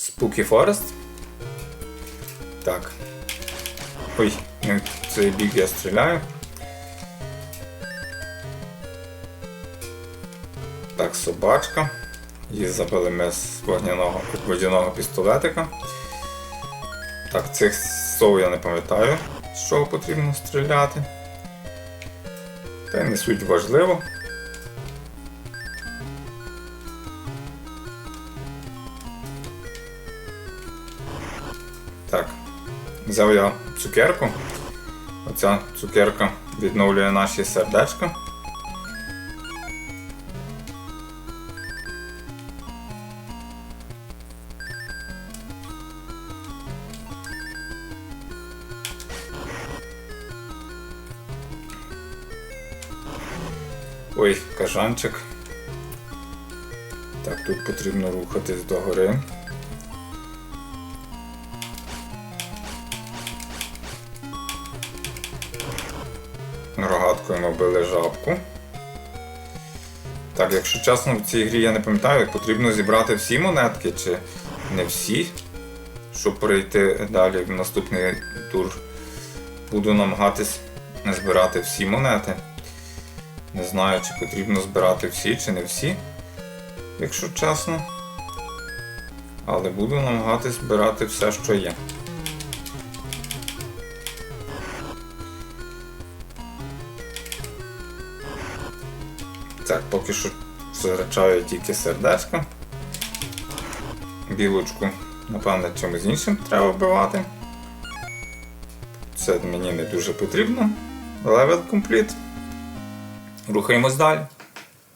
Spooky Forest. Так. Ой, не цей бік я стріляю. Так, собачка. Її забили ми з вогняного водяного пістолетика. Так, цих сов я не пам'ятаю, з чого потрібно стріляти. Та не суть важливо. Так, взяв я цукерку. Оця цукерка відновлює наші сердечка. Ой, кажанчик. Так, тут потрібно рухатись догори. Рогаткою ми били жабку. Так, якщо чесно, в цій грі я не пам'ятаю, потрібно зібрати всі монетки чи не всі, щоб перейти далі в наступний тур. Буду намагатись збирати всі монети. Не знаю, чи потрібно збирати всі, чи не всі, якщо чесно. Але буду намагатись збирати все, що є. Так, поки що заречаю тільки сердечко. Білочку, напевно, чимось іншим треба вбивати. Це мені не дуже потрібно. Level complete. Рухаємось далі.